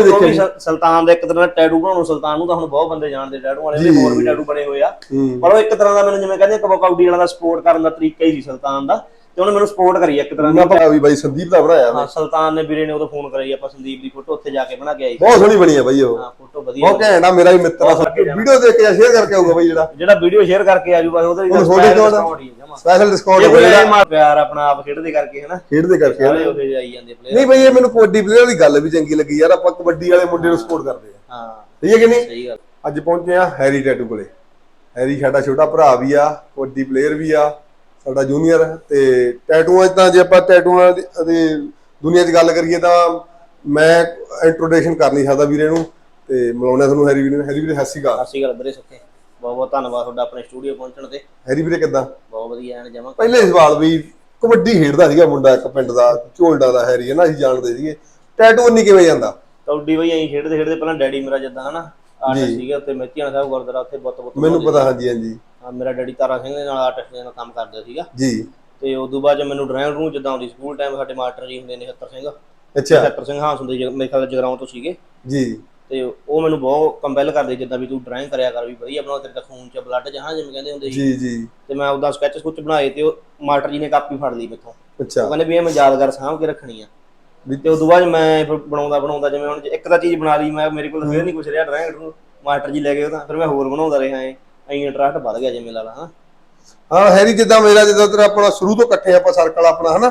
ਉਹ ਵੀ ਸ- ਸੁਲਤਾਨ ਦਾ ਇੱਕ ਤਰ੍ਹਾਂ ਦਾ ਟੈਟੂ ਬਣਾਉਣ ਨੂੰ ਸੁਲਤਾਨ ਨੂੰ ਤਾਂ ਹੁਣ ਬਹੁਤ ਬੰਦੇ ਜਾਣਦੇ ਟੈਟੂ ਵਾਲੇ ਉਹਦੇ ਹੋਰ ਵੀ ਟੈਟੂ ਬਣੇ ਹੋਏ ਆ। ਪਰ ਉਹ ਇੱਕ ਤਰ੍ਹਾਂ ਦਾ ਮੈਨੂੰ ਜਿਵੇਂ ਕਹਿੰਦੇ ਕਬਕਾਉਡੀ ਵਾਲਾ ਦਾ ਸਪੋਰਟ ਕਰਨ ਦਾ ਤਰੀਕਾ ਹੀ ਸੀ ਸੁਲਤਾਨ ਦਾ। ਤੇ ਉਹਨੇ ਮੈਨੂੰ ਸਪੋਰਟ ਕਰੀ ਇੱਕ ਤਰ੍ਹਾਂ ਦੀ। ਨਾ ਪਤਾ ਵੀ ਬਾਈ ਸੰਦੀਪ ਦਾ ਬਣਾਇਆ ਹਾਂ ਸੁਲਤਾਨ ਨੇ ਵੀਰੇ ਨੇ ਉਦੋਂ ਫੋਨ ਕਰਾਈ ਆਪਾਂ ਸੰਦੀਪ ਦੀ ਫੋਟੋ ਉੱਥੇ ਜਾ ਕੇ ਬਣਾ ਕੇ ਆਈ। ਬਹੁਤ ਸੋਹਣੀ ਬਣੀ ਆ ਬਾਈ ਉਹ। ਹਾਂ ਫੋਟੋ ਵਧੀਆ ਬਹੁਤ ਘੈਂਟ ਆ ਮੇਰਾ ਵੀ ਮਿੱਤਰ ਆ। ਵੀਡੀਓ ਦੇਖ ਕੇ ਸ਼ੇਅਰ ਕਰਕੇ ਆਊਗਾ ਬਾਈ ਜਿਹੜਾ। ਜਿਹੜਾ ਵੀਡੀਓ ਸ਼ੇਅਰ ਕਰਕੇ ਆਜੂ ਬਸ ਉਹਦੇ ਕੋਲ ਸਪੈਸ਼ਲ ਡਿਸਕਾਊਂਟ ਜੇ ਕੋਈ ਹੋਵੇਗਾ ਐਂ ਮਾਰ ਪਿਆਰ ਆਪਣਾ ਆਪ ਖੇਡਦੇ ਕਰਕੇ ਹਨਾ। ਖੇਡਦੇ ਕਰਕੇ ਸਾਰੇ ਉਹਦੇ ਜਾਈ ਜਾਂਦੇ ਪਲੇਅਰ ਨਹੀਂ ਬਈ ਇਹ ਮੈਨੂੰ ਕਬੱਡੀ ਪਲੇਅਰ ਦੀ ਗੱਲ ਵੀ ਚੰਗੀ ਲੱਗੀ ਯਾਰ। ਆਪਾਂ ਕਬੱਡੀ ਵਾਲੇ ਮੁੰਡੇ ਨੂੰ ਸਪੋਰਟ ਕਰਦੇ ਆ। ਹਾਂ। ਠੀਕ ਹੈ ਕਿ ਨਹੀਂ? ਸਹੀ ਗੱਲ। ਅੱਜ ਪਹੁੰਚੇ ਆ ਹੈਰੀ ਟੈਟੂ ਕੋਲੇ। ਹੈਰੀ ਸਾਡਾ ਛੋਟਾ ਭਰਾ ਵੀ ਆ ਕਬੱਡੀ ਪਲੇਅਰ ਵੀ ਆ। ਸਾਡਾ ਜੂਨੀਅਰ ਤੇ ਟੈਟੂਆਂ 'ਚ ਤਾਂ ਜੇ ਆਪਾਂ ਟੈਟੂਆਂ ਦੀ ਦੁਨੀਆ 'ਚ ਗੱਲ ਕਰੀਏ ਤਾਂ ਮੈਂ ਇੰਟਰੋਡਕਸ਼ਨ ਕਰ ਨਹੀਂ ਸਕਦਾ ਵੀਰੇ ਨੂੰ ਤੇ ਮਿਲਾਉਣਾ ਤੁਹਾਨੂੰ ਹੈਰੀ ਵੀਰੇ ਨੂੰ। ਹੈਰੀ ਵੀਰੇ ਸਤਿ ਸ਼੍ਰੀ ਅਕਾਲ। ਗੱਲ ਵੀਰੇ ਸੁੱਖੇ। ਬਹੁਤ ਬਹੁਤ ਧੰਨਵਾਦ ਤੁਹਾਡਾ ਆਪਣੇ ਸਟੂਡੀਓ ਪਹੁੰਚਣ ਤੇ। ਹੈਰੀ ਵੀਰੇ ਕਿੱਦਾਂ? ਬਹੁਤ ਵਧੀਆ ਐਨ ਜਮਾ ਪਹਿਲੇ ਸਵਾਲ ਵੀ ਕਬੱਡੀ ਖੇਡਦਾ ਸੀਗਾ ਮੁੰਡਾ ਇੱਕ ਪਿੰਡ ਦਾ ਝੋਲਡਾ ਦਾ ਹੈਰੀ ਹੈ ਨਾ ਅਸੀਂ ਜਾਣਦੇ ਸੀਗੇ। ਟੈਟੂ ਨਹੀਂ ਕਿਵੇਂ ਜਾਂਦਾ? ਕਬੱਡੀ ਬਈ ਐਂ ਖੇਡਦੇ ਖੇਡਦੇ ਪਹਿਲਾਂ ਡੈਡੀ ਮੇਰਾ ਜਿੱਦਾਂ ਹਨਾ ਆਰਟਿਸਟ ਸੀਗਾ ਉੱਥੇ ਮੇਤੀਆਂ ਸਾਹਿਬ ਗੁਰਦੁਆਰਾ ਉੱਥੇ ਬੁੱਤ ਬੁੱਤ ਮੈਨੂੰ ਪਤਾ ਹਾਂਜੀ ਹਾਂਜੀ। ਹਾਂ, ਮੇਰਾ ਡੈਡੀ ਤਾਰਾ ਸਿੰਘ ਦੇ ਨਾਲ ਆਰਟਿਸਟ ਦੇ ਨਾਲ ਕੰਮ ਕਰਦਾ ਸੀਗਾ। ਜੀ। ਤੇ ਉਦੋਂ ਬਾਅਦ 'ਚ ਮੈਨੂੰ ਡਰਾਇੰਗ ਰੂਮ ਜਿੱਦਾਂ ਆਉਂਦੀ ਸਕੂਲ ਟਾਈਮ ਸਾਡੇ ਮਾਸਟਰ ਜੀ ਹੁੰਦੇ ਨੇ 70 ਸਿੰਘ। ਅੱਛਾ। 70 ਸਿੰਘ ਹਾਸ ਹੁੰਦੇ ਜੀ, ਮੇਰੇ ਖਿਆਲ ਜਗਰਾਉਂ ਤੋਂ ਸੀਗੇ। ਜੀ। ਤੇ ਉਹ ਮੈਨੂੰ ਬਹੁਤ ਕੰਪੈਲ ਕਰਦੇ ਜਿੱਦਾਂ ਵੀ ਤੂੰ ਡਰਾਇੰਗ ਕਰਿਆ ਕਰ ਵੀ ਵਧੀਆ ਬਣਾ ਤੇਰੇ ਤਾਂ ਖੂਨ 'ਚ ਬਲੱਡ ਜਹਾਂ ਜਿਵੇਂ ਕਹਿੰਦੇ ਹੁੰਦੇ ਸੀ। ਜੀ ਜੀ। ਤੇ ਮੈਂ ਉਹਦਾ ਸਕੈਚ ਸਕੁੱਚ ਬਣਾਏ ਤੇ ਉਹ ਮਾਸਟਰ ਜੀ ਨੇ ਕਾਪੀ ਫੜ ਲਈ ਮੈਥੋਂ। ਉਹ ਅੱਛਾ ਕਹਿੰਦੇ ਵੀ ਇਹ ਮੈਂ ਯਾਦਗਾਰ ਸਾਂਭ ਕੇ ਰੱਖਣੀ ਆ। ਵੀ ਤੇ ਉਦੋਂ ਬਾਅਦ ਮੈਂ ਫਿਰ ਬਣਾਉਂਦਾ ਬਣਾਉਂਦਾ ਜਿਵੇਂ ਹੁਣ ਇੱਕ ਤਾਂ ਚੀਜ਼ ਬਣਾ ਲਈ ਮੈਂ ਮੇਰੇ ਕੋਲ ਫਿਰ ਨਹੀਂ ਕੁਛ ਰਿਹਾ ਡਰਾਇੰਗ ਮਾਸਟਰ ਜੀ ਲੈ ਗਏ ਉਹ ਤਾਂ ਫਿਰ ਮੈਂ ਹੋਰ ਬਣਾਉਂਦਾ ਰਿਹਾ ਐ। ਐਂ ਇੰਟਰਸਟ ਵੱਧ ਗਿਆ ਜਿਵੇਂ ਲਾ ਲਾ ਹਾਂ ਹਾਂ ਹੈਰੀ ਜਿੱਦਾਂ ਮੇਰਾ ਜਿੱਦਾਂ ਤੇਰਾ ਆਪਣਾ ਸ਼ੁਰੂ ਤੋਂ ਇਕੱਠੇ ਆਪਾਂ ਸਰਕਲ ਆਪਣਾ ਹਨਾ।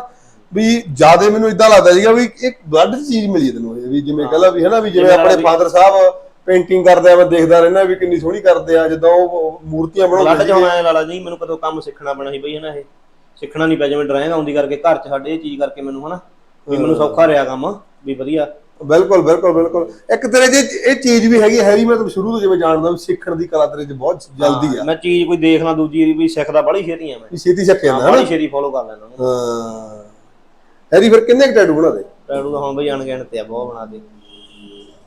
ਵੀ ਜ਼ਿਆਦਾ ਮੈਨੂੰ ਇਦਾਂ ਲੱਗਦਾ ਸੀਗਾ ਵੀ ਇੱਕ ਬਲੱਡ ਚੀਜ਼ ਮਿਲੀ ਤੈਨੂੰ ਇਹ ਵੀ ਜਿਵੇਂ ਕਹਲਾ ਵੀ ਹਨਾ ਵੀ ਜਿਵੇਂ ਆਪਣੇ ਫਾਦਰ ਸਾਹਿਬ ਪੇਂਟਿੰਗ ਕਰਦੇ ਆ ਮੈਂ ਦੇਖਦਾ ਰਹਿਣਾ ਵੀ ਕਿੰਨੀ ਸੋਹਣੀ ਕਰਦੇ ਆ ਜਿੱਦਾਂ ਉਹ ਮੂਰਤੀਆਂ ਬਣਾਉਂਦੇ ਚ ਹੁਣ ਐ ਲਾਲਾ ਜੀ ਮੈਨੂੰ ਕਦੋਂ ਕੰਮ ਸਿੱਖਣਾ ਪੈਣਾ ਸੀ ਬਈ ਹਨਾ ਇਹ। ਸਿੱਖਣਾ ਨਹੀਂ ਪਿਆ ਜਿਵੇਂ ਡਰਾਇੰਗ ਆਉਂਦੀ ਕਰਕੇ ਘਰ 'ਚ ਸਾਡੇ ਇਹ ਚੀਜ਼ ਕਰਕੇ ਮੈਨੂੰ ਹਨਾ। ਵੀ ਮੈਨੂੰ ਸੌਖਾ ਰਿਹਾ ਕੰਮ ਵੀ ਵਧੀਆ। ਬਿਲਕੁਲ ਬਿਲਕੁਲ ਬਿਲਕੁਲ। ਇੱਕ ਤੇਰੇ ਜੇ ਇਹ ਚੀਜ਼ ਵੀ ਹੈਗੀ ਹੈਰੀ ਮੈਂ ਤਾਂ ਸ਼ੁਰੂ ਤੋਂ ਜਿਵੇਂ ਜਾਣਦਾ ਵੀ ਸਿੱਖਣ ਦੀ ਕਲਾ ਤੇਰੇ 'ਚ ਬਹੁਤ ਜਲਦੀ ਆ। ਮੈਂ ਚੀਜ਼ ਕੋਈ ਦੇਖ ਲਾਂ ਦੂਜੀ ਵੀ ਸਿੱਖਦਾ ਬੜੀ ਛੇਤੀ ਆ ਮੈਂ। ਛੇਤੀ ਸਿੱਖ ਜਾਂਦਾ ਬੜੀ ਛੇਤੀ ਫੋਲੋ ਕਰ ਲੈਂਦਾ ਹਾਂ। ਹੈਰੀ ਫਿਰ ਕਿੰਨੇ ਟੈਟੂ ਬਣਾ ਦੇ ਟੈਟੂ ਤਾਂ ਹੁਣ ਬਈ ਅਣਗਿਣਤ ਆ ਬਹੁਤ ਬਣਾ ਦੇ।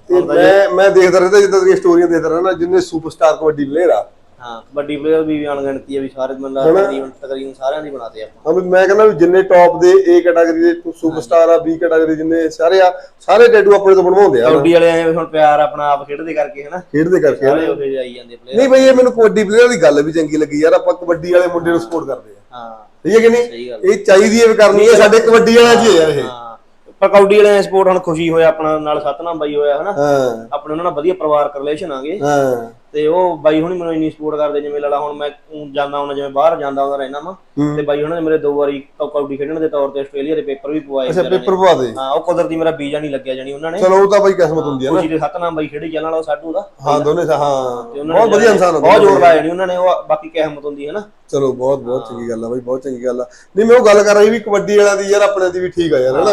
ਤੇ ਮੈਂ ਮੈਂ ਦੇਖਦਾ ਰਹਿੰਦਾ ਜਿੱਦਾਂ ਤੇਰੀਆਂ ਸਟੋਰੀਆਂ ਦੇਖਦਾ ਰਹਿਣਾ ਜਿੰਨੇ ਸੁਪਰਸਟਾਰ ਕਬੱਡੀ ਪਲੇਅਰ ਆ ਹਾਂ ਕਬੱਡੀ ਪਲੇਅਰ ਵੀ ਅਣਗਿਣਤੀ ਆ ਵੀ ਸਾਰੇ ਮਤਲਬ ਤਕਰੀਬਨ ਤਕਰੀਬਨ ਸਾਰਿਆਂ ਦੀ ਬਣਾਤੇ ਆਪਾਂ। ਹਾਂ ਵੀ ਮੈਂ ਕਹਿੰਦਾ ਵੀ ਜਿੰਨੇ ਟੌਪ ਦੇ A ਕੈਟਾਗਰੀ ਦੇ ਸੁਪਰਸਟਾਰ ਆ B ਕੈਟਾਗਰੀ ਜਿੰਨੇ ਸਾਰੇ ਆ ਸਾਰੇ ਟੈਟੂ ਆਪਣੇ ਤੋਂ ਬਣਵਾਉਂਦੇ ਆ। ਕਬੱਡੀ ਵਾਲੇ ਐ ਹੁਣ ਪਿਆਰ ਆਪਣਾ ਆਪ ਖੇਡਦੇ ਕਰਕੇ ਹਨਾ? ਖੇਡਦੇ ਕਰਕੇ ਸਾਰੇ ਉਹਦੇ ਜਾਈ ਜਾਂਦੇ ਪਲੇਅਰ ਨਹੀਂ ਬਈ ਇਹ ਮੈਨੂੰ ਕਬੱਡੀ ਪਲੇਅਰ ਦੀ ਗੱਲ ਵੀ ਚੰਗੀ ਲੱਗੀ ਯਾਰ ਆਪਾਂ ਕਬੱਡੀ ਵਾਲੇ ਮੁੰਡੇ ਨੂੰ ਸਪੋਰਟ ਕਰਦੇ ਆ। ਹਾਂ। ਠੀਕ ਹੈ ਕਿ ਨਹੀਂ? ਸਹੀ ਗੱਲ। ਇਹ ਚਾਹੀਦੀ ਹੈ ਵੀ ਕਰਨੀ ਹੈ ਸਾਡੇ ਕਬੱਡੀ ਵਾਲਿਆਂ 'ਚ ਹੀ ਹੈ ਯਾਰ ਇਹ। ਹਾਂ। ਪਰ ਕਬੱਡੀ ਵਾਲੇ ਸਪੋਰਟ ਹੁਣ ਖੁਸ਼ੀ ਹੋਇਆ ਆਪਣਾ ਨਾਲ ਸਤਨਾਮ ਬਾਈ ਹੋਇਆ ਹਨਾ? ਹਾਂ। ਆਪਣੇ ਉਹਨਾਂ ਨਾਲ ਵਧੀਆ ਪਰਿਵਾਰਕ ਰਿਲੇਸ਼ਨ ਆਗੇ ਹਾਂ। ਤੇ ਉਹ ਬਾਈ ਹੁਣੀ ਮੈਨੂੰ ਇੰਨੀ ਸਪੋਰਟ ਕਰਦੇ ਜਿਵੇਂ ਲੜਾ ਹੁਣ ਮੈਂ ਜਾਂਦਾ ਹੁੰਦਾ ਜਿਵੇਂ ਬਾਹਰ ਜਾਂਦਾ ਹੁੰਦਾ ਰਹਿਣਾ ਵਾ। ਤੇ ਬਾਈ ਹੁਣਾਂ ਨੇ ਮੇਰੇ ਦੋ ਵਾਰੀ ਕਬੱਡੀ ਖੇਡਣ ਦੇ ਤੌਰ ਤੇ ਆਸਟ੍ਰੇਲੀਆ ਦੇ ਪੇਪਰ ਵੀ ਪਵਾਏ ਅੱਛਾ। ਪੇਪਰ ਪਵਾ ਦੇ। ਹਾਂ ਉਹ ਕੁਦਰਤੀ ਮੇਰਾ ਵੀਜ਼ਾ ਨਹੀਂ ਲੱਗਿਆ ਜਾਨੀ ਉਹਨਾਂ ਨੇ। ਚਲੋ ਉਹ ਤਾਂ ਬਈ ਕਿਸਮਤ ਹੁੰਦੀ ਹੈ ਨਾ। ਖੁਸ਼ੀ ਦੇ ਸਤਨਾਮ ਬਾਈ ਖੇਡੀ ਚੱਲਣ ਵਾਲਾ ਸਾਡੂ ਦਾ। ਹਾਂ ਦੋਨੇ ਹਾਂ। ਉਹਨਾਂ ਬਹੁਤ ਵਧੀਆ ਇਨਸਾਨ ਹੁੰਦੇ ਬਹੁਤ। ਜ਼ੋਰ ਲਾਇਆ ਨਹੀਂ ਉਹਨਾਂ ਨੇ ਉਹ ਬਾਕੀ ਕਿਸਮਤ ਹੁੰਦੀ ਹੈ ਨਾ। ਚਲੋ ਬਹੁਤ ਬਹੁਤ ਚੰਗੀ ਗੱਲ ਆ ਬਈ ਬਹੁਤ ਚੰਗੀ ਗੱਲ ਆ। ਨਹੀਂ ਮੈਂ ਉਹ ਗੱਲ ਕਰ ਰਹੀ ਵੀ ਕਬੱਡੀ ਵਾਲਿਆਂ ਦੀ ਯਾਰ ਆਪਣੇ ਦੀ ਵੀ ਠੀਕ ਆ ਯਾਰ ਹਾਂ, ਹਨਾ?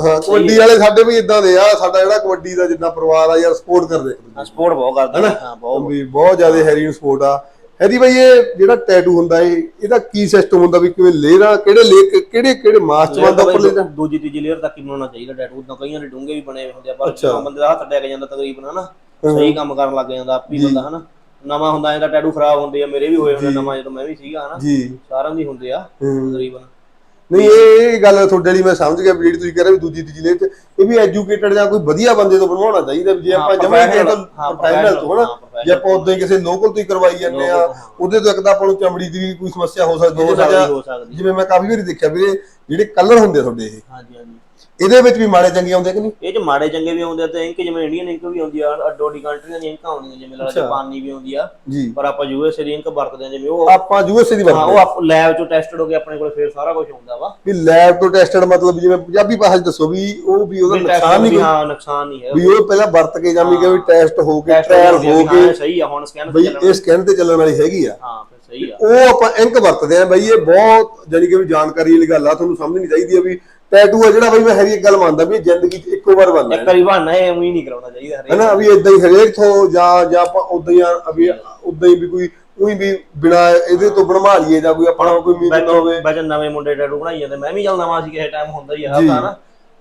ਹਾਂ ਕਬੱਡੀ ਵਾਲੇ ਸਾਡੇ ਵੀ ਇਦਾਂ ਦੇ ਆ ਸਾਡਾ ਜਿਹੜਾ ਕਬੱਡੀ ਦਾ ਜਿੰਨਾ ਪਰਿਵਾਰ ਆ ਯਾਰ ਸਪੋਰਟ ਕਰਦੇ ਸਪੋਰਟ ਬਹੁਤ ਕਰਦੇ ਹਾਂ ਬਹੁਤ। ਵੀ ਬਹੁਤ ਜ਼ਿਆਦਾ ਹੈਰੀ ਨੂੰ ਸਪੋਰਟ ਆ। ਹੈਰੀ ਬਈ ਇਹ ਜਿਹੜਾ ਟੈਟੂ ਹੁੰਦਾ ਇਹ ਇਹਦਾ ਕੀ ਸਿਸਟਮ ਹੁੰਦਾ ਵੀ ਕਿਵੇਂ ਲੇਅਰਾਂ ਕਿਹੜੇ ਲੇ ਕਿਹੜੇ ਕਿਹੜੇ ਮਾਸ ਚ ਬੰਦਾ ਉੱਪਰ ਲੈਦਾ ਦੂਜੀ ਤੀਜੀ ਲੇਅਰ ਤੱਕ ਹੀ ਬਣਾਉਣਾ ਚਾਹੀਦਾ ਟੈਟੂ ਉਦਾਂ ਕਈਆਂ ਦੇ ਡੂੰਘੇ ਵੀ ਬਣੇ ਹੁੰਦੇ ਆ ਪਰ ਜਦੋਂ ਬੰਦੇ ਦਾ ਹੱਥ ਡੈਕ ਜਾਂਦਾ ਤਕਰੀਬਨ ਹਨਾ? ਸਹੀ ਕੰਮ ਕਰਨ ਲੱਗ ਜਾਂਦਾ ਆਪ ਬੰਦਾ ਹਨਾ? ਨਵਾਂ ਹੁੰਦਾ ਇਹਦਾ ਟੈਟੂ ਖਰਾਬ ਹੁੰਦੇ ਆ ਮੇਰੇ ਵੀ ਹੋਏ ਹੁੰਦੇ ਨਵਾਂ ਜਦੋਂ ਮੈਂ ਵੀ ਸੀਗਾ ਹਨਾ? ਜੀ। ਸਾਰਿਆਂ ਦੀ ਹੁੰਦੇ ਆ। ਤਕਰੀਬਨ। ਨਹੀਂ ਇਹ ਗੱਲ ਤੁਹਾਡੇ ਲਈ ਮੈਂ ਸਮਝ ਗਿਆ ਵੀ ਜਿਹੜੀ ਤੁਸੀਂ ਕਹਿ ਰਹੇ ਵੀ ਦੂਜੀ ਤੀਜੀ ਲੇਅਰ ਚ ਇਹ ਵੀ ਐਜੂਕੇਟਡ ਜਾਂ ਕੋਈ ਵਧੀਆ ਬੰਦੇ ਤੋਂ ਬਣਵਾਉਣਾ ਚਾਹੀਦਾ ਵੀ ਜੇ ਆਪਾਂ ਜਮਾਂ ਹੀ ਕਿਸੇ ਤੋਂ ਹਾਂ, ਪ੍ਰੋਫੈਸ਼ਨਲ ਤੋਂ ਹਨਾ? ਹਾਂ, ਜੇ ਆਪਾਂ ਉਦਾਂ ਹੀ ਕਿਸੇ ਲੋਕਲ ਤੋਂ ਹੀ ਕਰਵਾਈ ਜਾਂਦੇ ਆ ਉਹਦੇ ਤੋਂ ਇੱਕ ਤਾਂ ਆਪਾਂ ਨੂੰ ਚਮੜੀ ਦੀ ਵੀ ਕੋਈ ਸਮੱਸਿਆ ਹੋ ਸਕਦੀ ਹੋ ਹੈ ਹੋ। ਜਿਵੇਂ ਮੈਂ ਕਾਫੀ ਵਾਰੀ ਦੇਖਿਆ ਵੀਰੇ ਜਿਹੜੇ ਕਲਰ ਹੁੰਦੇ ਤੁਹਾਡੇ ਇਹ। ਹਾਂਜੀ ਹਾਂਜੀ। ਇਹਦੇ ਵਿੱਚ ਵੀ ਮਾੜੇ ਚੰਗੇ ਆਉਂਦੇ ਕਿ ਨਹੀਂ? ਇਹ ਚ ਮਾੜੇ ਚੰਗੇ ਵੀ ਆਉਂਦੇ ਆ ਤੇ ਇੰਕ ਜਿਵੇਂ ਇੰਡੀਅਨ ਇੰਕ ਵੀ ਆਉਂਦੀ ਆ ਅੱਡੋ ਅੱਡੀ ਕੰਟਰੀਆਂ ਦੀਆਂ ਇੰਕਾਂ ਆਉਂਦੀਆਂ ਜਿਵੇਂ ਲਾ ਜਾਪਾਨੀ ਵੀ ਆਉਂਦੀ ਆ ਜੀ। ਪਰ ਆਪਾਂ ਯੂਐਸਏ ਦੀ ਇੰਕ ਵਰਤਦੇ ਆ ਜਿਵੇਂ ਉਹ ਆਪਾਂ ਯੂਐਸਏ ਦੀ ਵਰਤਦੇ ਉਹ ਆਪ ਲੈਬ ਚੋਂ ਟੈਸਟਡ ਹੋ ਕੇ ਆਪਣੇ ਕੋਲ ਫੇਰ ਸਾਰਾ ਕੁਝ ਆਉਂਦਾ ਵਾ। ਵੀ ਲੈਬ ਤੋਂ ਟੈਸਟਡ ਮਤਲਬ ਜਿਵੇਂ ਪੰਜਾਬੀ ਭਾਸ਼ਾ ਚ ਦੱਸੋ ਵੀ ਉਹ ਵੀ ਉਹਦਾ ਨੁਕਸਾਨ ਨਹੀਂ ਹਾਂ ਨੁਕਸਾਨ ਨਹੀਂ ਹੈ ਵੀ ਉਹ ਪਹਿਲਾਂ ਵਰਤ ਕੇ ਜਾਂ ਵੀ ਕਿ ਵੀ ਟੈਸਟ ਹੋ ਕੇ ਟ੍ਰਾਇਲ ਹੋ ਕੇ ਸਹੀ ਆ ਹੁਣ ਸਕੈਨ ਬਈ ਇਹ ਸਕੈਨ ਤੇ ਚੱਲਣ ਵਾਲੀ ਹੈਗੀ ਆ। ਹਾਂ ਸਹੀ ਆ। ਉਹ ਆਪਾਂ ਇੰਕ ਵਰਤਦੇ ਆ। ਬਈ ਇਹ ਬਹੁਤ ਜਾਨੀ ਕਿ ਵੀ ਜਾਣਕਾਰੀ ਵਾਲੀ ਗੱਲ ਆ ਤੁਹਾਨੂੰ ਸਮਝਣੀ ਚਾਹੀਦੀ ਆ ਵੀ ਟੈਟੂ ਆ ਜਿਹੜਾ ਬਈ ਮੈਂ ਹਰੀ ਇੱਕ ਗੱਲ ਮੰਨਦਾ ਵੀ ਜ਼ਿੰਦਗੀ 'ਚ ਇੱਕੋ ਵਾਰ ਬਣਨਾ ਇੱਕ ਵਾਰੀ ਬਹਾਨਾ ਇਹ ਉਵੇਂ ਹੀ ਨਹੀਂ ਕਰਾਉਣਾ ਚਾਹੀਦਾ ਹਰੇਕ ਹੈਨਾ ਵੀ ਇਦਾਂ ਹੀ ਹਰੇਕ ਤੋਂ ਜਾਂ ਜਾਂ ਆਪਾਂ ਉਦਾਂ ਹੀ ਆ ਵੀ ਉਦਾਂ ਹੀ ਵੀ ਕੋਈ ਉਹੀ ਵੀ ਬਿਨਾ ਇਹਦੇ ਤੋਂ ਬਣਵਾ ਲਈਏ ਜਾਂ ਕੋਈ ਆਪਣਾ ਕੋਈ ਉਮੀਦ ਨਾ ਹੋਵੇ। ਬਚਨ ਨਵੇਂ ਮੁੰਡੇ ਟੈਟੂ ਬਣਾਈ ਜਾਂਦੇ ਮੈਂ ਵੀ ਚੱਲ ਨਵਾਂ ਸੀ ਕਿਸੇ ਟਾਈਮ ਹੁੰਦਾ ਹੀ ਆ ਤਾਂ ਨਾ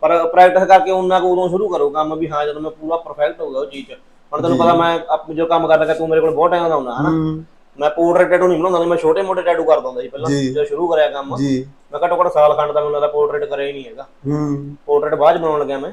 ਪਰ ਪ੍ਰੈਕਟਿਸ ਕਰਕੇ ਉਹਨਾਂ ਕੋ ਉਦੋਂ ਸ਼ੁਰੂ ਕਰੋ ਕੰਮ ਵੀ ਹਾਂ ਜਦੋਂ ਮੈਂ ਪੂਰਾ ਪਰਫੈਕਟ ਹੋ ਗਿਆ ਉਹ ਚੀਜ਼ 'ਚ। ਹੁਣ ਤੈਨੂੰ ਪਤਾ ਮੈਂ ਆਪ ਜੋ ਕੰਮ ਕਰਦਾ ਕਿ ਤੂੰ ਮੇਰੇ ਕੋਲ ਬਹੁਤ ਟਾਈਮ ਦਾ ਹੁੰਦਾ ਹਨਾ। ਹੂੰ, ਮੈਂ ਪੋਰਟਰੇਟ ਟੈਟੂ ਨਹੀਂ ਬਣਾਉਂਦਾ ਸੀ, ਮੈਂ ਛੋਟੇ ਮੋਟੇ ਟੈਟੂ ਕਰਦਾ ਹੁੰਦਾ ਸੀ ਪਹਿਲਾਂ ਜੀ। ਜਦੋਂ ਸ਼ੁਰੂ ਕਰਿਆ ਕੰਮ। ਜੀ। ਮੈਂ ਘੱਟੋ ਘੱਟ ਸਾਲ ਖੰਡ ਦਾ ਮੈਨੂੰ ਲੱਗਦਾ ਪੋਰਟਰੇਟ ਕਰਿਆ ਹੀ ਨਹੀਂ ਹੈਗਾ। ਹੂੰ। ਪੋਰਟਰੇਟ ਬਾਅਦ 'ਚ ਬਣਾਉਣ ਲੱਗਿਆ ਮੈਂ।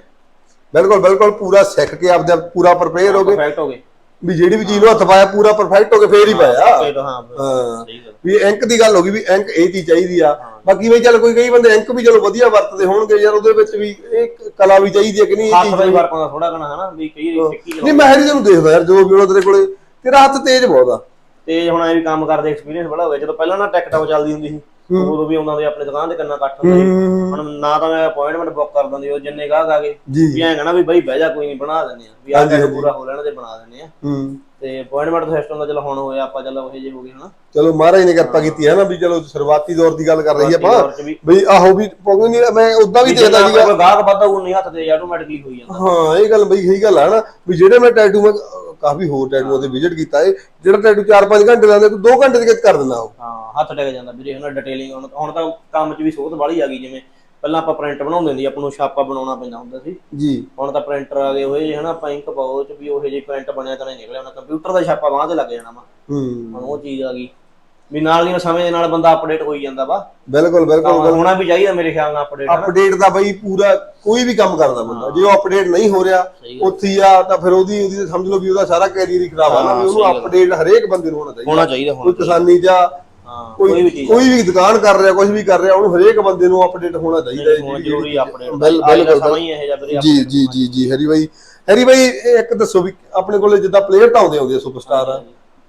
ਬਿਲਕੁਲ ਬਿਲਕੁਲ ਪੂਰਾ ਸਿੱਖ ਕੇ ਆਪਦੇ ਆਪ ਪੂਰਾ ਪ੍ਰਪੇਅਰ ਹੋ ਗਏ। ਪਰਫੈਕਟ ਹੋ ਗਏ। ਵੀ ਜਿਹੜੀ ਵੀ ਚੀਜ਼ ਨੂੰ ਹੱਥ ਪਾਇਆ ਪੂਰਾ ਪਰਫੈਕਟ ਹੋ ਕੇ ਫੇਰ ਹੀ ਪਾਇਆ। ਹਾਂ ਹਾਂ। ਸਹੀ ਗੱਲ। ਵੀ ਐਂਕ ਦੀ ਗੱਲ ਹੋ ਗਈ ਵੀ ਐਂਕ ਇਹ ਚੀਜ਼ ਚਾਹੀਦੀ ਆ। ਬਾਕੀ ਵੀ ਚੱਲ ਕੋਈ ਕਈ ਬੰਦੇ ਐਂਕ ਵੀ ਚਲੋ ਵਧੀਆ ਵਰਤਦੇ ਹੋਣਗੇ ਯਾਰ ਉਹਦੇ ਵਿੱਚ ਵੀ ਇਹ ਕਲਾ ਵੀ ਚਾਹੀਦੀ ਹੈ ਕਿ ਨਹੀਂ ਇਹ ਹੱਥ ਚੀਜ਼ ਦਾ ਹੁੰਦਾ ਥੋੜਾ ਕਣਾ ਹਨਾ ਵੀ ਕਈ ਟਿੱਕੀ ਨਹੀਂ ਮੈਂ ਹੈਰੀ ਤੈਨੂੰ ਦੇਖਦਾ ਯਾਰ ਜਦੋਂ ਵੀ ਉਹਨਾਂ ਤੇਰੇ ਕੋਲੇ ਤੇਰਾ ਹੱਥ ਤੇਜ਼ ਬਹੁਤ ਆ। ਤੇ ਹੁਣ ਐ ਵੀ ਕੰਮ ਕਰਦੇ ਐਕਸਪੀਰੀਅੰਸ ਬੜਾ ਹੋ ਗਿਆ। ਜਦੋਂ ਪਹਿਲਾਂ ਨਾ ਟਿਕਟਾਕ ਚੱਲਦੀ ਹੁੰਦੀ ਸੀ ਉਦੋਂ ਵੀ ਆਉਂਦਾ ਸੀ ਆਪਣੇ ਦੁਕਾਨ ਤੇ ਕੰਨਾ ਕੱਟ ਹੁੰਦਾ ਸੀ। ਹੁਣ ਨਾ ਤਾਂ ਮੈਂ ਅਪਾਇੰਟਮੈਂਟ ਬੁੱਕ ਕਰ ਦਿੰਦੀ ਉਹ ਜਿੰਨੇ ਗਾਹਕ ਆ ਗਏ। ਜੀ। ਵੀ ਐਂ ਕਹਣਾ ਵੀ ਬਾਈ ਬਹਿ ਜਾ ਕੋਈ ਨਹੀਂ ਬਣਾ ਦਿੰਦੇ ਆ। ਵੀ ਆਹ ਹਾਂਜੀ। ਪੂਰਾ ਹੋ ਲੈਣ ਤੇ ਬਣਾ ਦਿੰਦੇ ਆ। ਹੂੰ। ਤੇ ਅਪਾਇੰਟਮੈਂਟ ਦਾ ਸਿਸਟਮ ਦਾ ਚਲੋ ਹੁਣ ਹੋਇਆ ਆਪਾਂ ਚਲੋ ਉਹ ਜੇ ਹੋ ਗਏ ਹਨਾ? ਚਲੋ ਮਹਾਰਾਜ ਨੇ ਕਿਰਪਾ ਕੀਤੀ ਹੈ ਨਾ ਵੀ ਚਲੋ ਸ਼ੁਰੂਆਤੀ ਦੌਰ ਦੀ ਗੱਲ ਕਰ ਰਹੀ ਆਪਾਂ। ਵੀ ਆਹੋ ਵੀ ਪੌਂਗੇ ਨਹੀਂ ਮੈਂ ਉਦਾਂ ਵੀ ਦੇਖਦਾ ਸੀਗਾ। ਕੋਈ ਗਾਹਕ ਵੱਧਦਾ ਉਹ ਨਹੀਂ ਹੱਥ ਤੇ ਆਟੋਮੈਟਿਕਲੀ ਹੋਈ ਜਾਂਦਾ। ਹਾਂ ਇਹ ਗੱਲ ਬਈ ਸਹੀ ਗੱਲ ਆ ਨਾ ਵੀ ਜਿਹੜੇ ਮੈਂ ਟੈਟੂ ਮੈਂ ਕਾਫੀ ਹੋਰ ਟੈਟੂਆਂ ਤੇ ਵਿਜ਼ਿਟ ਕੀਤਾ ਏ। ਜਿਹੜਾ ਟੈਟੂ 4-5 ਘੰਟੇ ਲਾਉਂਦੇ ਤੂੰ 2 ਘੰਟੇ ਦੇ ਕਰ ਦਿੰਦਾ ਉਹ। ਹਾਂ ਹੱਥ ਟਿਕ ਜਾਂਦਾ ਵੀਰੇ ਹੁਣ ਡਿਟੇਲਿੰਗ ਹੁਣ ਤਾਂ ਕੰਮ 'ਚ ਵੀ ਸੋਧ ਵਾਲੀ ਆ ਗਈ ਜਿਵੇਂ ਪਹਿਲਾਂ ਆਪਾਂ ਪ੍ਰਿੰਟ ਬਣਾਉਂਦੇ ਹੁੰਦੀ ਆਪਾਂ ਨੂੰ ਛਾਪਾ ਬਣਾਉਣਾ ਪੈਂਦਾ ਹੁੰਦਾ ਸੀ। ਜੀ। ਹੁਣ ਤਾਂ ਪ੍ਰਿੰਟਰ ਆ ਗਏ ਹੋਏ ਜੇ ਹਨਾ ਆਪਾਂ ਇੰਕ ਪਾਓ ਚ ਵੀ ਉਹੇ ਜਿਹੀ ਪ੍ਰਿੰਟ ਬਣਿਆ ਤਾਂ ਨਹੀਂ ਨਿਕਲਿਆ ਹੁਣ ਕੰਪਿਊਟਰ ਦਾ ਛਾਪਾ ਬਾਂਹ ਤੇ ਲੱਗ ਜਾਣਾ ਵਾ। ਹੂੰ। ਹੁਣ ਉਹ ਚੀਜ਼ ਆ ਗਈ। ਵੀ ਨਾਲ ਦੀ ਨਾਲ ਸਮੇਂ ਦੇ ਨਾਲ ਬੰਦਾ ਅਪਡੇਟ ਹੋਈ ਜਾਂਦਾ ਵਾ। ਬਿਲਕੁਲ ਬਿਲਕੁਲ ਹੋਣਾ ਵੀ ਚਾਹੀਦਾ ਮੇਰੇ ਖਿਆਲ ਨਾਲ ਅਪਡੇਟ ਅਪਡੇਟ ਦਾ ਬਈ ਪੂਰਾ ਕੋਈ ਵੀ ਕੰਮ ਕਰਦਾ ਬੰਦਾ। ਜੇ ਉਹ ਅਪਡੇਟ ਨਹੀਂ ਹੋ ਰਿਹਾ ਉੱਥੇ ਆ ਤਾਂ ਫਿਰ ਉਹਦੀ ਉਹਦੀ ਸਮਝ ਲਓ ਵੀ ਉਹਦਾ ਸਾਰਾ ਕੈਰੀਅਰ ਹੀ ਖਰਾਬ ਆ ਨਾ ਵੀ ਉਹਨੂੰ। ਅਪਡੇਟ ਹਰੇਕ ਬੰਦੇ ਨੂੰ ਹੋਣਾ ਚਾਹੀਦਾ। ਹੋਣਾ ਚਾਹੀਦਾ ਹੋਣਾ ਕਿਸਾਨੀ ਜਾਂ ਕੋਈ ਵੀ ਕੋਈ ਚੀਜ਼ ਕੋਈ ਵੀ ਦੁਕਾਨ ਕਰ ਰਿਹਾ ਕੁਝ ਵੀ ਕਰ ਰਿਹਾ ਉਹਨੂੰ ਹਰੇਕ ਬੰਦੇ ਨੂੰ ਅਪਡੇਟ ਹੋਣਾ ਚਾਹੀਦਾ ਹੈ ਜੀ ਜ਼ਰੂਰੀ ਅਪਡੇਟ ਬਿਲ- ਬਿਲਕੁਲ ਬਿਲਕੁਲ ਸਮਾਂ ਹੀ ਇਹ ਜਿਹਾ ਵੀਰੇ ਜੀ ਜੀ ਜੀ ਜੀ ਹਰੀ ਬਾਈ ਹਰੀ ਬਾਈ ਇੱਕ ਦੱਸੋ ਵੀ ਆਪਣੇ ਕੋਲੇ ਜਿੱਦਾਂ ਪਲੇਅਰ ਤਾਂ ਆਉਂਦੇ ਆਉਂਦੇ ਸੁਪਰਸਟਾਰ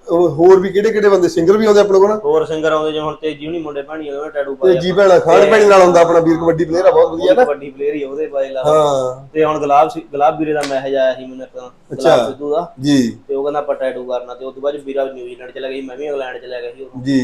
ਉਹ ਹੋਰ ਵੀ ਕਿਹੜੇ ਕਿਹੜੇ ਬੰਦੇ ਸਿੰਗਰ ਵੀ ਆਉਂਦੇ ਆਪਣੇ ਕੋਲ ਹੋਰ ਸਿੰਗਰ ਆਉਂਦੇ ਜਿਵੇਂ ਹੁਣ ਤੇਜੀ ਹੁਣੀ ਮੁੰਡੇ ਭਾਣੀ ਉਹਨੇ ਟੈਟੂ ਤੇ ਪਾਇਆ ਜੀ ਭੈਣਾ ਖਾਨ ਭੈਣੀ ਨਾਲ ਆਉਂਦਾ ਆਪਣਾ ਵੀਰ ਕਬੱਡੀ ਪਲੇਅਰ ਆ ਬਹੁਤ ਵਧੀਆ ਨਾ। ਵੱਡੀ ਪਲੇਅਰ ਹੀ ਉਹਦੇ ਬਾਈ ਲਾ ਹਾਂ। ਤੇ ਹੁਣ ਗੁਲਾਬ ਗੁਲਾਬ ਵੀਰੇ ਦਾ ਮੈਸੇਜ ਆਇਆ ਸੀ ਮੈਨੂੰ ਇੱਕ ਗੁਲਾਬ ਸਿੱਧੂ ਦਾ। ਜੀ। ਤੇ ਉਹ ਕਹਿੰਦਾ ਆਪਾਂ ਟੈਟੂ ਕਰਨਾ ਤੇ ਉਸ ਤੋਂ ਬਾਅਦ ਵੀਰਾ ਨਿਊਜ਼ੀਲੈਂਡ ਚਲਾ ਗਿਆ ਸੀ ਮੈਂ ਵੀ ਇੰਗਲੈਂਡ ਚਲਾ ਗਿਆ ਸੀ ਜੀ।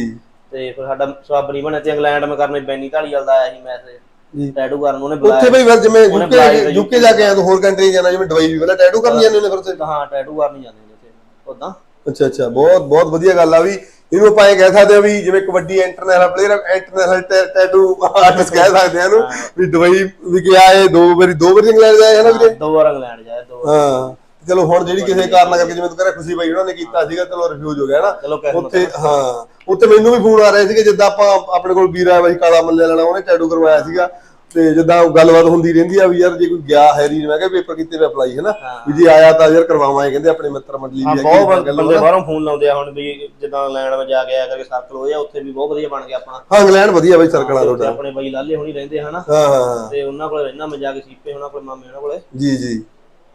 ਤੇ ਫਿਰ ਸਾਡਾ ਸਵਾਬ ਨਹੀਂ ਬਣਿਆ ਤੇ ਇੰਗਲੈਂਡ ਮੈਂ ਕਰਨੇ ਬੈਨੀ ਢਾਲੀਵਾਲ ਦਾ ਆਇਆ ਸੀ। ਮੈਸੇਜ ਟੈਟੂ ਕਰਨ ਉਹਨੇ ਉੱਥੇ ਬੁਲਾਇਆ ਬਈ ਫਿਰ ਜਿਵੇਂ ਯੂਕੇ ਜਾ ਕੇ ਆਇਆ ਤਾਂ ਹੋਰ ਕੰਟਰੀ ਜਾਣਾ ਜਿਵੇਂ ਦੁਬਈ ਵੀ ਪਹਿਲਾਂ ਟੈਟੂ ਕਰਨ ਜਾਂਦੇ ਨੇ ਫਿਰ ਉੱਥੇ? ਹਾਂ ਟੈਟੂ ਕਰਨ ਜਾਂਦੇ ਨੇ ਉੱਥੇ ਉਦਾਂ ਅੱਛਾ ਅੱਛਾ ਬਹੁਤ ਬਹੁਤ ਵਧੀਆ ਗੱਲ ਆ ਵੀ ਇਹਨੂੰ ਆਪਾਂ ਇਹ ਕਹਿ ਸਕਦੇ ਆ ਵੀ ਜਿਵੇਂ kabaddi international player international tattoo artist ਕਹਿ ਸਕਦੇ ਆ ਇਹਨੂੰ ਵੀ ਦੁਬਈ ਵੀ ਗਿਆ ਇਹ ਦੋ ਵਾਰੀ ਦੋ ਵਾਰੀ ਇੰਗਲੈਂਡ ਜਾਇਆ ਹੈ ਨਾ ਵੀਰੇ? ਦੋ ਵਾਰ ਇੰਗਲੈਂਡ ਜਾਇਆ ਦੋ। ਹਾਂ। ਚਲੋ ਹੁਣ ਜਿਹੜੀ ਕਿਸੇ ਕਾਰਨ ਕਰਕੇ ਜਿਵੇਂ ਤੂੰ ਕਹਿੰਦਾ ਖੁਸ਼ੀ ਬਾਈ ਉਹਨਾਂ ਨੇ ਕੀਤਾ ਸੀਗਾ ਚਲੋ ਰਿਫਿਊਜ਼ ਹੋ ਗਿਆ ਨਾ ਉੱਥੇ ਹਾਂ ਉੱਥੇ ਮੈਨੂੰ ਵੀ ਫੋਨ ਆ ਰਹੇ ਸੀਗੇ ਜਿੱਦਾਂ ਆਪਾਂ ਆਪਣੇ ਕੋਲ ਵੀਰ ਆਇਆ ਬਾਈ ਕਾਲਾ ਮੱਲੇ ਵਾਲਾ ਉਹਨੇ ਟੈਟੂ ਕਰਵਾਇਆ ਸੀਗਾ। ਤੇ ਜਿੱਦਾਂ ਗੱਲਬਾਤ ਹੁੰਦੀ ਰਹਿੰਦੀ ਆ ਵੀ ਯਾਰ ਜੇ ਕੋਈ ਗਿਆ ਹੈਰੀ ਮੈਂ ਕਿਹਾ ਪੇਪਰ ਕੀਤੇ ਵੇ ਅਪਲਾਈ ਹੈ। ਨਾ ਵੀ ਜੇ ਆਇਆ ਤਾਂ ਯਾਰ ਕਰਵਾਵਾਂਗੇ ਕਹਿੰਦੇ ਆਪਣੇ ਮਿੱਤਰ ਮੰਡਲੀ ਵੀ ਬਹੁਤ ਹੈਗੀ ਗੱਲ ਬੰਦੇ ਬਾਹਰੋਂ ਫੋਨ ਲਾਉਂਦੇ ਆ ਹੁਣ ਵੀ ਜਿੱਦਾਂ ਇੰਗਲੈਂਡ ਵਿੱਚ ਜਾ ਕੇ ਆਇਆ ਕਰਕੇ ਸਰਕਲ ਹੋਇਆ ਉੱਥੇ ਵੀ ਬਹੁਤ ਵਧੀਆ ਬਣ ਗਿਆ ਆਪਣਾ। ਹਾਂ ਇੰਗਲੈਂਡ ਵਧੀਆ ਬਾਈ ਸਰਕਲਾਂ ਉੱਥੇ ਤੁਹਾਡਾ। ਆਪਣੇ ਬਾਈ ਲਾਲੇ ਹੁਣੀ ਰਹਿੰਦੇ ਹਨਾ? ਹਾਂ ਤੇ ਉਹਨਾਂ ਕੋਲ ਰਹਿਣਾ ਮੈਂ ਜਾ ਕੇ ਸੀਪੇ ਉਹਨਾਂ ਕੋਲ ਮਾਮੇ ਉਹਨਾਂ ਕੋਲੇ। ਜੀ ਜੀ।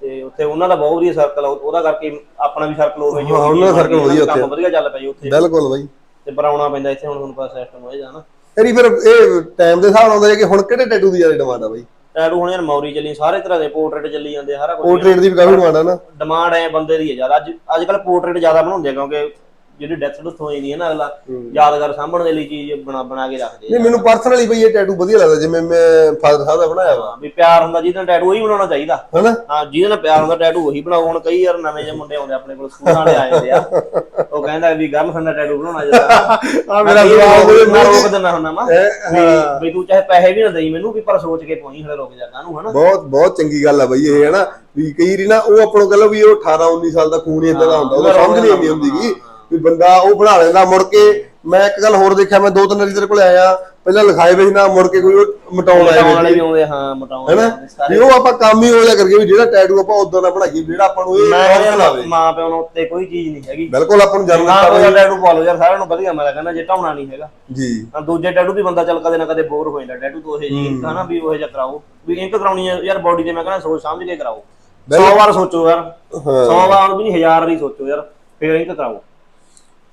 ਤੇ ਉੱਥੇ ਉਹਨਾਂ ਦਾ ਬਹੁਤ ਵਧੀਆ ਸਰਕਲ ਆ ਉਹਦਾ ਕਰਕੇ ਆਪਣਾ ਵੀ ਸਰਕਲ ਹੋਵੇ ਹਾਂ, ਉਹਨਾਂ ਦਾ circle ਵਧੀਆ ਕੰਮ ਵਧੀਆ ਚੱਲ ਪਿਆ ਜੀ ਉੱਥੇ। ਬਿਲਕੁਲ ਬਾਈ। ਤੇ ਪਰ ਆਉਣਾ ਪੈਂਦਾ ਇੱਥੇ ਹੁਣ ਤੁਹਾਨੂੰ ਪਤਾ ਸਿਸਟਮ ਹੋ ਜਾਣਾ ਤੇਰੀ ਫਿਰ ਇਹ ਟਾਈਮ ਦੇ ਹਿਸਾਬ ਨਾਲ ਆਉਂਦਾ ਹੈ ਕਿ ਹੁਣ ਕਿਹੜੇ ਟੈਟੂ ਦੀ ਜ਼ਿਆਦਾ ਡਿਮਾਂਡ ਆ ਬਾਈ? ਟੈਟੂ ਹੁਣ ਯਾਰ ਮੌਰੀ ਚੱਲੀ ਸਾਰੇ ਤਰ੍ਹਾਂ ਦੇ ਪੋਰਟਰੇਟ ਚੱਲੀ ਜਾਂਦੇ ਆ, ਸਾਰਾ ਕੁਝ ਪੋਰਟਰੇਟ ਦੀ ਵੀ ਕਾਫੀ ਡਿਮਾਂਡ ਆ ਨਾ। ਡਿਮਾਂਡ ਐ ਬੰਦੇ ਦੀ ਹੈ ਜ਼ਿਆਦਾ। ਅੱਜ ਅੱਜ ਕੱਲ ਪੋਰਟਰੇਟ ਜ਼ਿਆਦਾ ਬਣਾਉਂਦੇ ਆ ਕਿਉਂਕਿ ਜਿਹੜੀ ਡੈਥ ਡੁੱਥ ਹੋ ਜਾਂਦੀ ਹੈ ਨਾ ਅਗਲਾ ਯਾਦਗਾਰ ਸਾਂਭਣ ਦੇ ਲਈ ਚੀਜ਼ ਬਣਾ ਬਣਾ ਕੇ ਰੱਖਦੇ ਆ। ਨਹੀਂ ਮੈਨੂੰ ਪਰਸਨਲੀ ਬਈ ਇਹ ਟੈਟੂ ਵਧੀਆ ਲੱਗਦਾ ਜਿਵੇਂ ਮੈਂ ਫਾਦਰ ਸਾਹਿਬ ਦਾ ਬਣਾਇਆ ਵਾ। ਹਾਂ, ਵੀ ਪਿਆਰ ਹੁੰਦਾ ਜਿਹਦੇ ਨਾਲ ਟੈਟੂ ਉਹੀ ਬਣਾਉਣਾ ਚਾਹੀਦਾ। ਹਨਾ? ਹਾਂ ਜਿਹਦੇ ਨਾਲ ਪਿਆਰ ਹੁੰਦਾ ਟੈਟੂ ਉਹੀ ਬਣਾਓ। ਹੁਣ ਕਈ ਯਾਰ ਨਵੇਂ ਜਿਹੇ ਮੁੰਡੇ ਆਉਂਦੇ ਆਪਣੇ ਕੋਲ ਸਕੂਲਾਂ ਵਾਲੇ ਆ ਜਾਂਦੇ ਆ। ਉਹ ਕਹਿੰਦਾ ਵੀ ਗਰਲਫ੍ਰੈਂਡ ਦਾ ਟੈਟੂ ਬਣਾਉਣਾ ਜਿਹੜਾ ਆ ਮੇਰਾ ਜਵਾਬ ਉਹਦੇ ਮੈਂ ਮੂੰਹ ਰੋਕ ਦਿੰਦਾ ਹੁੰਦਾ ਮਾ ਇਹ, ਵੀ ਵੀ ਤੂੰ ਚਾਹੇ ਪੈਸੇ ਵੀ ਨਾ ਦੇਈ ਮੈਨੂੰ ਵੀ ਪਰ ਸੋਚ ਕੇ ਪਾਈ ਹਲੇ ਰੁਕ ਜਾ ਕਾਹਨੂੰ ਹਨਾ? ਬਹੁਤ ਬਹੁਤ ਚੰਗੀ ਗੱਲ ਆ ਬਈ ਇਹ ਹੈ ਨਾ ਵੀ ਕਈ ਰੀ ਨਾ ਉਹ ਆਪਾਂ ਨੂੰ ਕਹ ਲਓ ਵੀ ਉਹ 18 19 ਸਾਲ ਦਾ ਖੂਨ ਇਦਾਂ ਦਾ ਹੁੰਦਾ ਉਹਦਾ ਸਮਝ ਨਹੀਂ ਆਉਂਦੀ ਹੁੰਦੀਗੀ ਵੀ ਬੰਦਾ ਉਹ ਬਣਾ ਲੈਂਦਾ। ਮੁੜ ਕੇ ਮੈਂ ਇੱਕ ਗੱਲ ਹੋਰ ਦੇਖਿਆ ਮੈਂ ਦੋ ਤਿੰਨ ਵਾਰੀ ਤੇਰੇ ਕੋਲ ਆਇਆ। ਪਹਿਲਾਂ ਲਿਖਾਏ ਵੇ ਸੀ ਨਾ ਮੁੜ ਕੇ ਕੋਈ ਉਹ ਮਟਾਉਣ ਆਏ ਮਟਾਉਣ ਵਾਲੇ ਵੀ। ਆਉਂਦੇ ਹਾਂ ਮਟਾਉਣ ਹੈਨਾ? ਵੀ ਉਹ ਆਪਾਂ ਕੰਮ ਹੀ ਹੋ ਜਾ ਕਰਕੇ ਵੀ ਜਿਹੜਾ ਟੈਟੂ ਆਪਾਂ ਉਦਾਂ ਦਾ ਬਣਾਈਏ ਜਿਹੜਾ ਆਪਾਂ ਨੂੰ ਇਹ ਮੈਂ ਸ਼ੌਕ ਕਹਿੰਦਾ ਲਾਵੇ। ਮਾਂ ਪਿਓ ਨੂੰ ਉੱਤੇ ਕੋਈ ਚੀਜ਼ ਨਹੀਂ ਹੈਗੀ। ਬਿਲਕੁਲ ਆਪਾਂ ਨੂੰ ਜਨਮ ਮਾਂ ਦਿੱਤਾ ਪਿਓ ਦਾ ਟੈਟੂ ਪਾ ਲਓ ਯਾਰ ਸਾਰਿਆਂ ਨੂੰ ਵਧੀਆ ਮੈਂ ਕਹਿੰਦਾ ਜੇ ਢਾਉਣਾ ਨਹੀਂ ਹੈਗਾ। ਜੀ। ਹਾਂ ਦੂਜੇ ਟੈਟੂ ਵੀ ਬੰਦਾ ਚੱਲ ਕਦੇ ਨਾ ਕਦੇ ਬੋਰ ਹੋ ਜਾਂਦਾ ਟੈਟੂ ਤੋਂ ਇਹ ਜੀ ਹਨਾ ਵੀ ਉਹ ਜਿਹਾ ਕਰਾਓ। ਵੀ ਇੰਕ ਕਰਾਉਣੀ ਹੈ ਯਾਰ ਬੋਡੀ ਤੇ ਮੈਂ ਕਹਿੰਦਾ ਸੋਚ ਸਮਝ ਕੇ ਕਰਾਓ। 100 ਵਾਰ ਸੋਚੋ ਯਾਰ। 100 ਵਾਰ ਵੀ ਨਹੀਂ ਹਜ਼ਾਰ ਵਾਰੀ ਸੋਚੋ ਯਾਰ ਫੇਰ ਇੰਕ ਕਰਾਓ।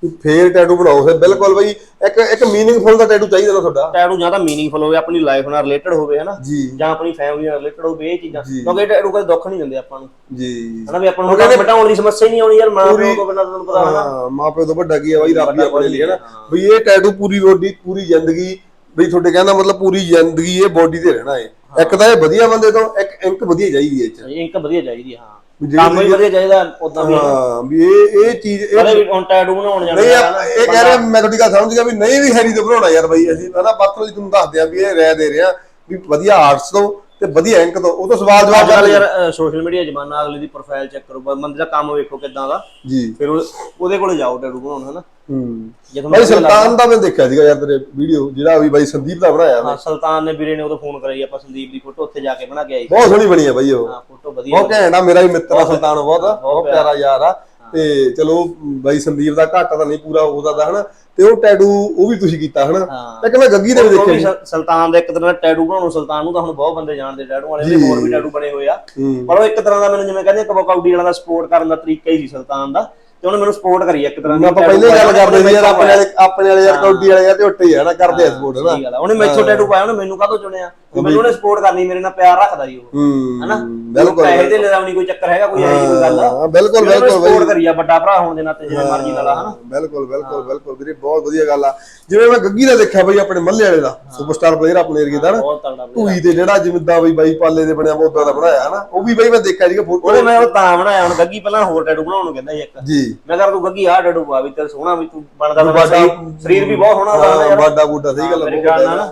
ਫੇਰ ਟੈਟੂ ਬਣਾਓ। ਫਿਰ ਬਿਲਕੁਲ ਬਈ ਇੱਕ ਇੱਕ ਮੀਨਿੰਗਫੁਲ ਦਾ ਟੈਟੂ ਚਾਹੀਦਾ ਨਾ ਤੁਹਾਡਾ। ਟੈਟੂ ਜਾਂ ਤਾਂ ਮੀਨਿੰਗਫੁਲ ਹੋਵੇ ਆਪਣੀ ਲਾਈਫ ਨਾਲ ਰਿਲੇਟਡ ਹੋਵੇ ਹਨਾ? ਜੀ। ਆਪਣੀ ਫੈਮਿਲੀ ਨਾਲ ਰਿਲੇਟਡ ਹੋਵੇ ਇਹ ਚੀਜ਼ਾਂ। ਕਿਉਂਕਿ ਟੈਟੂ ਕਦੇ ਦੁੱਖ ਨਹੀਂ ਦਿੰਦੇ ਆਪਾਂ ਨੂੰ। ਜੀ। ਹਨਾ ਵੀ ਆਪਾਂ ਨੂੰ ਮਟਾਉਣ ਦੀ ਸਮੱਸਿਆ ਹੀ ਨਹੀਂ ਆਉਣੀ ਯਾਰ ਮਾਂ ਪਿਓ ਤੋਂ ਬਿਨਾਂ ਤੁਹਾਨੂੰ ਪਤਾ ਹਨਾ ਹਾਂ ਮਾਪੇ ਤੋਂ ਵੱਡਾ ਕੀ ਆ ਬਾਈ ਰੱਬ ਹੀ ਆਪਣੇ ਲਈ ਹੈ। ਨਾ ਬਈ ਇਹ ਟੈਟੂ ਪੂਰੀ ਬੋਡੀ ਪੂਰੀ ਜ਼ਿੰਦਗੀ ਬਈ ਤੁਹਾਡੇ ਕਹਿੰਦਾ ਮਤਲਬ ਪੂਰੀ ਜ਼ਿੰਦਗੀ ਇਹ ਬੋਡੀ ਤੇ ਰਹਿਣਾ ਹੈ। ਇੱਕ ਤਾਂ ਇਹ ਵਧੀਆ ਬੰਦੇ ਤੋਂ ਇੱਕ ਇੰਕ ਵਧੀਆ ਚਾਹੀਦੀ ਹੈ ਇਹ ਚ। ਇੰਕ ਵਧੀਆ ਚਾਹੀਦੀ ਹਾਂ। ਵੀ ਜਿਹੜੀ ਕੰਮ ਵੀ ਵਧੀਆ ਚਾਹੀਦਾ ਉਦਾਂ ਵੀ। ਹਾਂ ਵੀ ਇਹ ਇਹ ਚੀਜ਼ ਇਹ ਵੀ ਹੁਣ ਟੈਟੂ ਬਣਾਉਣ ਜਾਣਾ ਨਹੀਂ ਯਾਰ, ਇਹ ਕਹਿ ਰਿਹਾ ਮੈਂ ਤੁਹਾਡੀ ਗੱਲ ਸਮਝ ਗਿਆ ਵੀ ਨਹੀਂ ਵੀ ਹੈਰੀ ਤੋਂ ਬਣਾਉਣਾ ਯਾਰ ਬਈ ਅਸੀਂ। ਹਨਾ ਪਰਸਨਲੀ ਤੁਹਾਨੂੰ ਦੱਸਦੇ ਆ ਵੀ ਇਹ ਰਹਿ ਦੇ ਰਿਹਾ ਵੀ ਵਧੀਆ ਆਰਟਸ ਤੋਂ ਤੇ ਵਧੀਆ ਇੰਕ ਤੋਂ ਉਹ ਤੋਂ ਸਵਾਲ ਜਵਾਬ ਕਰ ਯਾਰ ਸੋਸ਼ਲ ਮੀਡੀਆ ਜ਼ਮਾਨਾ ਅਗਲੇ ਦੀ ਪ੍ਰੋਫਾਈਲ ਚੈੱਕ ਕਰੋ ਬੰਦੇ ਦਾ ਕੰਮ ਵੇਖੋ ਕਿਦਾਂ ਦਾ। ਜੀ। ਫਿਰ ਉਹ- ਉਹਦੇ ਕੋਲੇ ਜਾਓ ਟੈਟੂ ਬਣਾਉਣ ਹਨਾ। ਹੂੰ। ਜੇ ਤੁਹਾਨੂੰ ਬਾਈ ਵਧੀਆ ਲੱਗਦਾ- ਸੁਲਤਾਨ ਦਾ ਮੈਂ ਦੇਖਿਆ ਸੀਗਾ ਯਾਰ ਤੇਰੇ ਵੀਡੀਓ ਜਿਹੜਾ ਵੀ ਬਾਈ ਸੰਦੀਪ ਦਾ ਬਣਾਇਆ ਹਾਂ ਸੁਲਤਾਨ ਨੇ ਵੀਰੇ ਨੇ ਉਦੋਂ ਫੋਨ ਕਰਾਈ ਆਪਾਂ ਸੰਦੀਪ ਦੀ ਫੋਟੋ ਉੱਥੇ ਜਾ ਕੇ ਬਣਾ ਕੇ ਆਈ। ਬਹੁਤ ਸੋਹਣੀ ਬਣੀ ਆ ਬਾਈ ਉਹ। ਹਾਂ ਫੋਟੋ ਵਧੀਆ ਬਹੁਤ ਘੈਂਟ ਆ ਮੇਰਾ ਵੀ ਮਿੱਤਰ ਆ ਸੁਲਤਾਨ ਬਹੁਤ ਬਹੁਤ ਬਹੁਤ ਪਿਆਰਾ ਯਾਰ ਆ। ਤੇ ਚਲੋ ਬਾਈ ਸੰਦੀਪ ਦਾ ਘਾਟਾ ਤਾਂ ਨਹੀਂ ਪੂਰਾ ਹੋ ਸਕਦਾ ਹਨਾ। ਤੇ ਉਹ ਟੈਟੂ ਉਹ ਵੀ ਤੁਸੀਂ ਕੀਤਾ ਹਨਾ? ਤੇ ਮੈਂ ਗੱਗੀ ਦੇ ਵੀ ਦੇਖਿਆ ਸ- ਸੁਲਤਾਨ ਦਾ ਇੱਕ ਤਰ੍ਹਾਂ ਦਾ ਟੈਟੂ ਬਣਾਉਣ ਸੁਲਤਾਨ ਨੂੰ ਤਾਂ ਹੁਣ ਬਹੁਤ ਬੰਦੇ ਜਾਣਦੇ ਟੈਟੂ ਵਾਲੇ ਉਹਦੇ ਹੋਰ ਵੀ ਟੈਟੂ ਬਣੇ ਹੋਏ ਆ। ਪਰ ਉਹ ਇੱਕ ਤਰ੍ਹਾਂ ਦਾ ਮੈਨੂੰ ਜਿਵੇਂ ਕਹਿੰਦੇ ਕਬਕਾਉਡੀ ਵਾਲਾ ਦਾ ਸਪੋਰਟ ਕਰਨ ਦਾ ਤਰੀਕਾ ਹੀ ਸੀ ਸੁਲਤਾਨ ਦਾ। ਤੇ ਉਹਨੇ ਮੈਨੂੰ ਸਪੋਰਟ ਕਰੀ ਇੱਕ ਤਰ੍ਹਾਂ ਦੀ। ਆਪਾਂ ਪਹਿਲੇ ਗੱਲ ਕਰਦੇ ਸੀ ਯਾਰ ਆਪਣੇ ਵਾਲੇ ਆਪਣੇ ਵਾਲੇ ਯਾਰ ਕੌਡੀ ਵਾਲੇ ਯਾਰ ਤੇ ਉੱਟੇ ਹੀ ਆ ਨਾ ਕਰਦੇ ਆ ਸਪੋਰਟ ਹਨਾ? ਸਹੀ ਗੱਲ ਆ। ਉਹਨੇ ਮੈਥੋਂ ਟੈਟੂ ਪਾਇਆ ਉਹਨੇ ਮੈਨੂੰ ਕਾਹਤੋਂ ਚੁਣਿਆ? ਮੈਨੂੰ ਉਹਨੇ ਸਪੋਰਟ ਕਰਨੀ ਮੇਰੇ ਨਾਲ ਪਿਆਰ ਰੱਖਦਾ ਜੀ ਉਹ। ਹੂੰ ਹਨਾ? ਬਿਲਕੁਲ ਪੈਸੇ ਦੇ ਲੈਦਾ ਨਹੀਂ ਕੋਈ ਚੱਕਰ ਹੈਗਾ ਕੋਈ ਜਿਹੀ ਕੋਈ ਗੱਲ ਹਾਂ ਬਿਲਕੁਲ ਬਿਲਕੁਲ ਸਪੋਰਟ ਕਰੀ ਆ ਵੱਡਾ ਭਰਾ ਹੋਣ ਦੇ ਨਾਤੇ ਜਿਵੇਂ ਮਰਜ਼ੀ ਨਾਲ ਆ, ਹਨਾ? ਬਿਲਕੁਲ ਬਿਲਕੁਲ ਬਿਲਕੁਲ ਵੀਰੇ ਬਹੁਤ ਵਧੀਆ ਗੱਲ ਆ। ਜਿਵੇਂ ਮੈਂ ਗੱਗੀ ਦਾ ਦੇਖਿਆ ਬਈ ਆਪਣੇ ਮੱਲੇ ਵਾਲੇ ਦਾ ਸੁਪਰਸਟਾਰ ਪਲੇਅਰ ਆਪਣੇ ਏਰੀਏ ਦਾ ਨਾ। ਧੂਈ ਤੇ ਜਿਹੜਾ ਜਿਵੇਂ ਬਈ ਬਾਈ ਪਾਲੇ ਦੇ ਬਣਿਆ ਉਹ ਉਦਾਂ ਦਾ ਬਣਾਇਆ ਹਨਾ? ਉਹ ਵੀ ਬਈ ਮੈਂ ਦੇਖਿਆ ਸੀਗਾ ਫੋਟੋ ਉਹਨੇ ਮੈਂ ਉਹ ਤਾਂ ਬਣਾਇਆ ਹੁਣ ਗੱਗੀ ਪਹਿਲਾਂ ਹੋਰ ਟੈਟੂ ਬਣਾਉਣ ਨੂੰ ਕਹਿੰਦਾ ਸੀ ਇੱਕ। ਜੀ। ਮੈਂ ਕਰ ਤੂੰ ਗੱਗੀ ਆਹ ਟੈਟੂ ਪਾ ਵੀ ਤੇ ਸੋਹਣਾ ਵੀ ਤੂੰ ਬਣਦਾ ਵੱਡਾ- ਸਰੀਰ- ਵੀ ਬਹੁਤ ਸੋਹਣਾ ਲੱਗਦਾ ਯਾਰ। ਬਾਡਾ ਬੂਟਾ ਸਹੀ ਗੱਲ ਆ, ਮੇਰੇ ਖਿਆਲ ਨਾਲ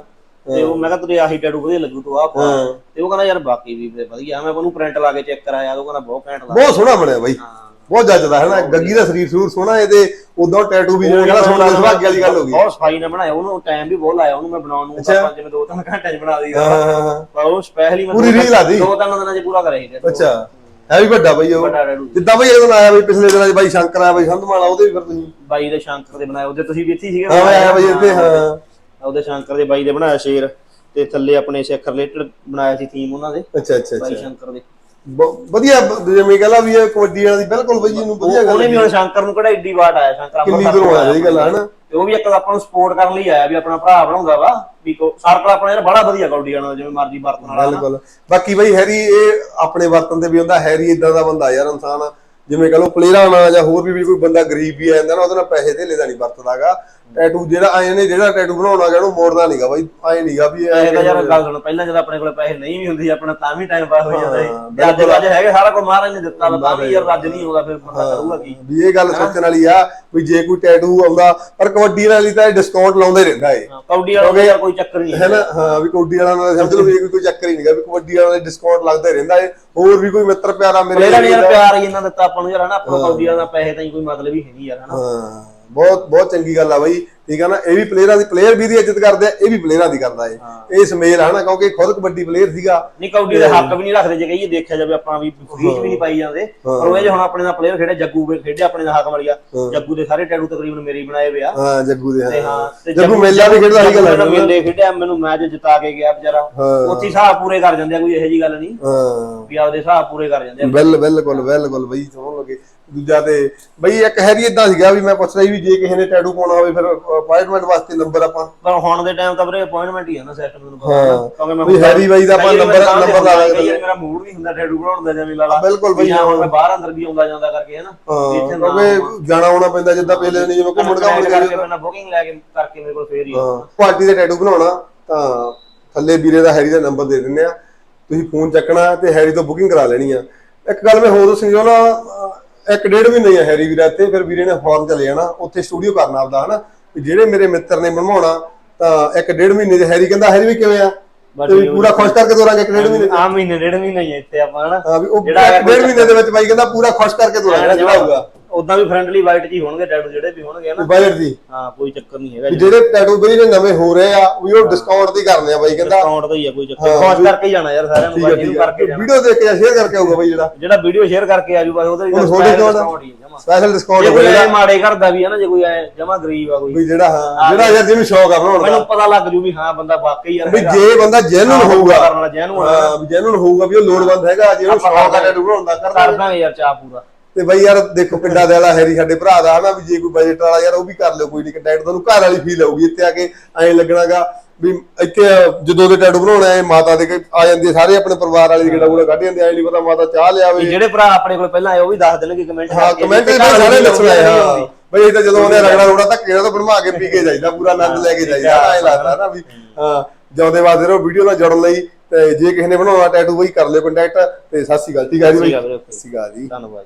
ਤੇ ਉਹ ਮੈਂ ਕਿਹਾ ਤੇਰੇ ਆਹੀ ਟੈਟੂ ਵਧੀਆ ਲੱਗੂ ਤੂੰ ਆਹ ਪਾ। ਤੇ ਉਹ ਕਹਿੰਦਾ ਯਾਰ ਬਾਕੀ ਵੀ ਵਧੀਆ ਮੈਂ ਉਹਨੂੰ ਪ੍ਰਿੰਟ ਲਾ ਕੇ ਚੈੱਕ ਕਰਾਇਆ ਉਹ ਕਹਿੰਦਾ ਬਹੁਤ ਘੈਂਟ ਲੱਗਦਾ। ਬਹੁਤ ਸੋਹਣਾ ਬਣਿਆ ਬਾਈ। ਬਹੁਤ ਜੱਜਦਾ ਹੈ ਨਾ ਗੱਗੀ ਦਾ ਸਰੀਰ ਸੂਰ ਸੋਹਣਾ ਇਹਦੇ ਉਦੋਂ ਟੈਟੂ ਵੀ ਜਿਹੜਾ ਸੋਹਣਾ ਸੁਭਾਗੇ ਵਾਲੀ ਗੱਲ ਹੋ ਗਈ। ਬਹੁਤ ਸਫ਼ਾਈ ਨਾਲ ਬਣਾਇਆ ਉਹਨੂੰ ਟਾਈਮ ਵੀ ਬਹੁਤ ਲਾਇਆ ਉਹਨੂੰ ਮੈਂ ਬਣਾਉਣ ਨੂੰ ਪੰਜ ਜਿਵੇਂ ਦੋ ਤਿੰਨ ਘੰਟੇ ਚ ਬਣਾ ਦਈਦਾ ਪਰ ਉਹ ਸਪੈਸ਼ਲੀ ਮੈਂ ਪੂਰੀ ਰੀਲ ਆ ਦੀ? ਦੋ ਤਿੰਨ ਦਿਨਾਂ ਚ ਪੂਰਾ ਕਰਿਆ ਸੀ। ਅੱਛਾ। ਹੈ ਵੀ ਵੱਡਾ ਬਾਈ ਉਹ। ਵੱਡਾ ਜਿੱਦਾਂ ਬਾਈ ਇਹਦੋਂ ਆਇਆ ਬਈ ਪਿਛਲੇ ਦਿਨਾਂ 'ਚ ਬਾਈ ਸ਼ੰਕਰ ਆਇਆ ਬਾਈ ਸੰਧਮਾਲਾ ਉਹਦੇ ਵੀ ਫਿਰ ਤੁਸੀਂ। ਬਾਈ ਦੇ ਸ਼ੰਕਰ ਦੇ ਬਣਾਏ ਉਹਦੇ ਤੁਸੀਂ ਵੀ ਇੱਥੇ ਹੀ ਸੀਗੇ। ਹਾਂ ਆਇਆ ਬਾਈ ਇੱਥੇ ਹਾਂ। ਉਹਦੇ ਸ਼ੰਕਰ ਦੇ ਬਾਈ ਦੇ ਬਣਾਇਆ ਸ਼ੇਰ ਤੇ ਥੱਲੇ ਆਪਣੇ ਸਿੱਖ ਰਿਲੇਟਡ ਬਣਾਇਆ ਸੀ ਥੀਮ ਉਹਨਾਂ ਦੇ। ਅੱਛਾ ਅੱਛਾ ਬਾਈ ਸ਼ੰਕਰ ਦੇ। ਵਧੀਆ ਜਿਵੇਂ ਕਹਲਾ ਵੀ ਇਹ ਕਬੱਡੀ ਵਾਲਾ ਦੀ ਬਿਲਕੁਲ ਬਈ ਇਹਨੂੰ ਵਧੀਆ ਗੱਲ ਉਹਨੇ ਵੀ ਹੁਣ ਸ਼ੰਕਰ ਨੂੰ ਕਿਹੜਾ ਏਡੀ ਵਾਟ ਆਇਆ ਸ਼ੰਕਰ ਕਿੰਨੀ ਦੂਰੋਂ ਆਇਆ ਇਹ ਗੱਲ ਹੈ ਨਾ ਤੇ ਉਹ ਵੀ ਇੱਕ ਆਪਾਂ ਨੂੰ ਸਪੋਰਟ ਕਰਨ ਲਈ ਆਇਆ ਵੀ ਆਪਣਾ ਭਰਾ ਬਣਾਉਂਦਾ ਵਾ ਵੀ ਸਰਕਲ ਆਪਣਾ ਯਾਰ ਬੜਾ ਵਧੀਆ ਕੌਡੀ ਵਾਲਾ ਜਿਵੇਂ ਮਰਜ਼ੀ ਵਰਤਣ ਵਾਲਾ ਨਾ। ਬਿਲਕੁਲ ਬਾਕੀ ਬਈ ਹੈਰੀ ਇਹ ਆਪਣੇ ਵਰਤਨ ਤੇ ਵੀ ਹੁੰਦਾ ਹੈਰੀ ਇਦਾਂ ਦਾ ਬੰਦਾ ਯਾਰ ਇਨਸਾਨ ਆ। ਜਿਵੇਂ ਕਹ ਲੋ ਪਲੇਅਰਾਂ ਨਾਲ ਜਾਂ ਹੋਰ ਵੀ ਕੋਈ ਬੰਦਾ ਗਰੀਬ ਵੀ ਆ ਜਾਂਦਾ ਨਾ ਉਹਦੇ ਨਾਲ ਪੈਸੇ ਧੇਲੇ ਦਾ ਨਹੀਂ ਵਰਤਦਾਗਾ। ਟੈਟੂ ਜਿਹੜਾ ਆਏ ਨੇ ਜਿਹੜਾ ਟੈਟੂ ਬਣਾਉਣਾ ਗਿਆ ਮੋੜਦਾ ਨਹੀਂਗਾ ਬਈ। ਆਏ ਨਹੀਂਗਾ ਵੀ ਇਹ ਤਾਂ ਯਾਰ ਗੱਲ ਸੁਣ ਪਹਿਲਾਂ ਜਦੋਂ ਆਪਣੇ ਕੋਲ ਪੈਸੇ ਨਹੀਂ ਵੀ ਹੁੰਦੇ ਆਪਣਾ ਤਾਂ ਵੀ ਟਾਈਮ ਪਾਸ ਹੋ ਜਾਂਦਾ ਹਾਂ, ਸੀ ਅੱਜ ਅੱਜ ਹੈਗੇ ਸਾਰਾ ਕੁਝ ਮਹਾਰਾਜ ਨੇ ਦਿੱਤਾ ਵਾ, ਤਾਂ ਵੀ ਯਾਰ ਰੱਜ ਨਹੀਂ ਆਉਂਦਾ ਫਿਰ ਬੰਦਾ ਕਰੂਗਾ ਕੀ? ਵੀ ਇਹ ਗੱਲ ਸੋਚਣ ਵਾਲੀ ਆ ਵੀ ਜੇ ਕੋਈ ਟੈਟੂ ਆਉਂਦਾ ਪਰ ਕਬੱਡੀ ਵਾਲੀ ਤਾਂ ਡਿਸਕਾਊਂਟ ਲਾਉਂਦਾ ਹੀ ਰਹਿੰਦਾ ਏ ਕੌਡੀ ਵਾਲਾ ਯਾਰ ਕੋਈ ਚੱਕਰ ਨਹੀਂ ਹੈ ਨਾ? ਹਾਂ ਵੀ ਕਬੱਡੀ ਵਾਲਾ ਨਾਲ ਸਮਝ ਲਓ ਵੀ ਕੋਈ ਚੱਕਰ ਹੀ ਨਹੀਂਗਾ ਵੀ ਕਬੱਡੀ ਵਾਲਾ ਡਿਸਕਾਊਂਟ ਲੱਗਦਾ ਰਹਿੰਦਾ ਏ ਹੋਰ ਵੀ ਕੋਈ ਮਿੱਤਰ ਪਿਆਰਾ ਮੇਰੇ ਪਲੇਅਰਾਂ ਨੇ ਯਾਰ ਪਿਆਰ ਹੀ ਇਹਨਾਂ ਦਿੱਤਾ ਆਪਾਂ ਨੂੰ ਯਾਰ ਹਨਾ? ਆਪਾਂ ਨੂੰ ਦਾ ਪੈਸੇ ਤਾਂ ਹੀ ਕੋਈ ਮਤਲਬ ਹੀ ਹੈ ਨਹੀਂ ਯਾਰ ਹਨਾ? ਹਾਂ ਬਹੁਤ ਬਹੁਤ ਚੰਗੀ ਗੱਲ ਆ ਬਾਈ। ਠੀਕ ਆ ਨਾ ਇਹ ਵੀ ਪਲੇਅਰਾਂ ਦੀ ਪਲੇਅਰ ਵੀ ਦੀ ਇੱਜ਼ਤ ਕਰਦੇ ਆ ਇਹ ਵੀ ਪਲੇਅਰਾਂ ਦੀ ਕਰਦਾ ਏ ਇਹ ਸਮੇਲ ਆ ਨਾ ਕਿਉਂਕਿ ਖੁਦ ਕਬੱਡੀ ਪਲੇਅਰ ਸੀਗਾ। ਨਹੀਂ ਕੌਡੀ ਦੇ ਹੱਕ ਵੀ ਨਹੀਂ ਰੱਖਦੇ ਜੇ ਕਹੀਏ ਦੇਖਿਆ ਜਾਵੇ ਆਪਾਂ ਵੀ ਚ ਵੀ ਨਹੀਂ ਪਾਈ ਜਾਂਦੇ। ਪਰ ਉਹ ਜੇ ਹੁਣ ਆਪਣੇ ਨਾਲ ਪਲੇਅਰ ਖੇਡੇ ਜੱਗੂ ਵੀ ਖੇਡੇ ਆਪਣੇ ਨਾਲ ਹਾਕਮ ਵਾਲੀਆ ਜੱਗੂ ਦੇ ਸਾਰੇ ਟੈਟੂ ਤਕਰੀਬਨ ਮੇਰੇ ਹੀ ਬਣਾਏ ਹੋਏ ਆ। ਹਾਂ ਜੱਗੂ ਦੇ ਹਾਂ। ਹਾਂ ਜੱਗੂ ਮੇਲਾ ਵੀ ਖੇਡਦਾ ਸੀ ਗੱਲ ਜੱਗੂ ਨੇ ਮੇਲੇ ਖੇਡਿਆ ਮੈਨੂੰ ਮੈਚ ਜਿਤਾ ਕੇ ਗਿਆ ਵਿਚਾਰਾ। ਹਾਂ। ਉੱਥੇ ਹਿਸਾਬ ਪੂਰੇ ਕਰ ਜਾਂਦੇ ਆ ਕੋਈ ਇਹੋ ਜੀ ਗੱਲ ਨਹੀਂ। ਹਾਂ। ਵੀ ਆਪਦੇ ਹਿਸਾਬ ਪੂਰੇ ਕਰ ਜਾਂਦੇ ਆ। ਬਿਲ ਬਿਲਕੁਲ ਬਿਲਕੁਲ ਬਈ ਸਮਝ ਲਗੇ। ਦੂਜਾ ਤੇ ਬਈ ਇੱਕ ਹੈਰੀ ਇਦਾਂ ਸੀਗਾ ਵੀ ਮੈਂ ਪੁੱਛ ਰਹੀ ਵੀ ਜੇ ਕਿਸੇ ਨੇ ਟੈਟੂ ਪਾਉਣਾ ਹੋਵੇ ਫਿਰ ਅਪਾਇੰਟਮੈਂਟ ਵਾਸਤੇ ਨੰਬਰ ਆਪਾਂ। ਪਰ ਹੁਣ ਦੇ ਟਾਈਮ ਤਾਂ ਵੀਰੇ ਅਪਾਇੰਟਮੈਂਟ ਹੀ ਆ ਨਾ ਸਿਸਟਮ ਮੈਨੂੰ ਪਤਾ ਹਾਂ। ਨਾ। ਕਿਉਂਕਿ ਮੈਂ ਵੀ ਹੈਰੀ ਬਾਈ ਦਾ ਆਪਾਂ ਕਈ ਵਾਰ ਨੰਬਰ- ਤਾਂ ਨੰਬਰ ਲਾ ਕਈ ਲਾਂਗੇ। ਵਾਰ ਮੇਰਾ ਮੂਡ ਨਹੀਂ ਹੁੰਦਾ ਟੈਟੂ ਬਣਾਉਣ ਦਾ ਜਿਵੇਂ ਲਾ ਲਾ। ਬਿਲਕੁਲ ਬਈ, ਜਾਂ ਹੁਣ ਮੈਂ ਬਾਹਰ ਅੰਦਰ ਵੀ ਆਉਂਦਾ ਜਾਂਦਾ ਕਰਕੇ ਹਾਂ ਨਾ? ਕਿਉਂਕਿ ਜਾਣਾ ਆਉਣਾ ਪੈਂਦਾ ਜਿੱਦਾਂ ਪਹਿਲੇ ਨਹੀਂ ਜਿਵੇਂ ਘੁੰਮਣ ਘੁੰਮਣ ਕਰਕੇ ਮੈਂ ਬੁਕਿੰਗ ਲੈ ਕੇ ਕਰਕੇ ਮੇਰੇ ਕੋਲ ਫੇਰ ਹੀ ਆ। ਹਾਂ ਪਾਰਟੀ ਦੇ ਟੈਟੂ ਬਣਾਉਣਾ ਤਾਂ ਥੱਲੇ ਵੀਰੇ ਦਾ ਹੈਰੀ ਦਾ ਨੰਬਰ ਦੇ ਦਿੰਨੇ ਆ। ਤੁਸੀਂ ਫੋਨ ਚੱਕਣਾ ਤੇ ਹੈਰੀ ਤੋਂ ਬੁਕਿੰਗ ਕਰਾ ਲੈਣੀ ਆ। ਇੱਕ ਗੱਲ ਮੈਂ ਹੋਰ ਦੱਸਣੀ ਚਾਹੁੰਦਾ ਅਹ ਇੱਕ ਡੇਢ ਮਹੀਨੇ ਹੀ ਆ ਹੈਰੀ ਵੀਰਾ ਤੇ ਫਿਰ ਵੀਰੇ ਨੇ ਫੋਰਨ ਚਲੇ ਜਾਣਾ ਉੱਥੇ ਸਟੂਡੀਓ ਕਰਨਾ ਆਪਦਾ ਹਨਾ ਵੀ ਜਿਹੜੇ ਮੇਰੇ ਮਿੱਤਰ ਨੇ ਬਣਵਾਉਣਾ ਤਾਂ ਇੱਕ ਡੇਢ ਮਹੀਨੇ ਦੇ ਹੈਰੀ ਕਹਿੰਦਾ ਹੈਰੀ ਵੀ ਕਿਵੇਂ ਆ? ਤੇ ਵੀ ਪੂਰਾ ਖੁਸ਼ ਕਰਕੇ ਤੋਰਾਂਗੇ ਇੱਕ ਡੇਢ ਮਹੀਨੇ ਆ ਮਹੀਨੇ ਡੇਢ ਮਹੀਨੇ ਹੀ ਇੱਥੇ ਆਪਾਂ ਹਨਾ। ਹਾਂ ਵੀ ਉਹ ਜਿਹੜਾ ਡੇਢ ਮਹੀਨੇ ਦੇ ਵਿੱਚ ਬਾਈ ਕਹਿੰਦਾ ਪੂਰਾ ਖੁਸ਼ ਕਰਕੇ ਤੋਰਾਂਗੇ ਜਿਹੜਾ ਹੋਊਗਾ। ਉਦਾਂ ਵੀ ਫ੍ਰੈਂਡਲੀ ਵਾਈਟ ਜੀ ਹੋਣਗੇ ਟੈਟੂ ਜਿਹੜੇ ਵੀ ਹੋਣਗੇ ਹਨਾ? ਬਾਇਰ ਦੀ ਹਾਂ ਕੋਈ ਚੱਕਰ ਨਹੀਂ ਹੈਗਾ ਵੀ ਜਿਹੜੇ ਟੈਟੂ ਬਈ ਜਿਹੜੇ ਨਵੇਂ ਹੋ ਰਹੇ ਆ ਵੀ ਉਹ ਡਿਸਕਾਊਂਟ ਦੀ ਕਰਨੇ ਆ ਬਾਈ ਕਹਿੰਦਾ। ਅਕਾਊਂਟ ਦਾ ਹੀ ਆ ਕੋਈ ਚੱਕਰ ਖੁਸ਼ ਕਰਕੇ ਹੀ ਜਾਣਾ ਯਾਰ ਸਾਰਿਆਂ ਨੂੰ ਬਾਈ ਨੂੰ ਕਰਕੇ ਜਾਣਾ। ਵੀਡੀਓ ਦੇਖ ਕੇ ਸ਼ੇਅਰ ਕਰਕੇ ਆਊਗਾ ਬਾਈ ਜਿਹੜਾ। ਜਿਹੜਾ ਵੀਡੀਓ ਸ਼ੇਅਰ ਕਰਕੇ ਆਜੂ ਬਾਈ ਉਹਦਾ ਵੀ discount ਹੀ ਜਮਾਂ। ਸਪੈਸ਼ਲ ਡਿਸਕਾਊਂਟ ਹੋਏਗਾ। ਮਾੜੇ ਕਰਦਾ ਵੀ ਹੈ ਨਾ ਜੇ ਕੋਈ ਐ ਜਮਾ ਗਰੀਬ ਆ ਕੋਈ। ਵੀ ਜਿਹੜਾ ਹਾਂ ਜਿਹੜਾ ਯਾਰ ਜਿਹਨੂੰ ਸ਼ੌਕ ਆ ਬਣਾਉਣ ਦਾ। ਮੈਨੂੰ ਪਤਾ ਲੱਗ ਜੂ ਵੀ ਹਾਂ ਬੰਦਾ ਵਾਕਈ ਯਾਰ ਵੀ ਜੇ ਬੰਦਾ ਜੈਨੂਨ ਹੋਊਗਾ। ਕਰਨ ਵਾਲਾ ਜੈਨੂਨ ਹੋਣਾ ਹਾਂ ਵੀ ਜੈਨੂਨ ਹੋਊਗਾ ਵੀ ਉਹ ਲੋੜਵੰਦ ਹੈਗਾ ਜੇ ਉਹਨੂੰ ਸ਼ੌਕ ਆ ਟੈਟੂ ਬਣਾਉਣ ਦਾ ਕਰਦਾ। ਯਾਰ ਚਾਹ ਪੂਰਾ। ਤੇ ਬਾਈ ਯਾਰ ਦੇਖੋ ਪਿੰਡਾਂ ਦੇ ਵਾਲਾ ਹੈਰੀ ਸਾਡੇ ਭਰਾ ਦਾ ਹਨਾ ਵੀ ਜੇ ਕੋਈ ਬਜਟ ਵਾਲਾ ਯਾਰ ਉਹ ਵੀ ਕਰ ਲਿਓ ਕੋਈ ਨਹੀਂ ਟੈਟੂ ਤੁਹਾਨੂੰ ਘਰ ਵਾਲੀ ਫੀਲ ਆਊਗੀ ਇੱਥੇ ਆ ਕੇ ਐਂ ਲੱਗਣਾਗਾ ਵੀ ਇੱਥੇ ਜਦੋਂ ਦੇ ਟੈਟੂ ਬਣਾਉਣਾ ਹੈ ਮਾਤਾ ਦੇ ਆ ਜਾਂਦੀ ਸਾਰੇ ਆਪਣੇ ਪਰਿਵਾਰ ਵਾਲੇ ਜਿਹੜਾ ਗੂੜਾ ਕੱਢ ਜਾਂਦੇ ਐ ਨਹੀਂ ਪਤਾ ਮਾਤਾ ਚਾਹ ਲਿਆਵੇ। ਵੀ ਜਿਹੜੇ ਭਰਾ ਆਪਣੇ ਕੋਲ ਪਹਿਲਾਂ ਆਏ ਉਹ ਵੀ ਦੱਸ ਦੇਣਗੇ ਕਮੈਂਟ ਹਾਂ ਕਮੈਂਟ ਵਿੱਚ ਸਾਰੇ ਨੱਚਣਾ ਹੈ ਹਾਂ। ਬਈ ਇਹ ਤਾਂ ਜਦੋਂ ਉਹਨੇ ਰਗੜਾ ਰੋੜਾ ਧੱਕੇ ਨਾਲ ਤਾਂ ਬਣਵਾ ਕੇ ਪੀ ਕੇ ਜਾਈਦਾ ਪੂਰਾ ਆਨੰਦ ਲੈ ਕੇ ਜਾਈਦਾ ਐਂ ਲੱਗਦਾ ਨਾ ਵੀ ਹਾਂ ਜਿਉਂਦੇ ਵਾਦੇ ਰਹੋ ਵੀਡੀਓ ਨਾਲ ਜੁੜਨ ਲਈ ਤੇ ਜੇ ਕਿਸੇ ਨੇ ਬਣਾਉਣਾ ਟੈਟੂ ਬਈ ਕਰ ਲਿਓ ਕੰਟੈਕਟ ਤੇ ਸਤਿ ਸ਼੍ਰੀ ਅਕਾਲ ਠੀਕ ਹੈ ਜੀ। ਸਤਿ ਸ਼੍ਰੀ ਅਕਾਲ ਜੀ। ਧੰਨਵਾਦ।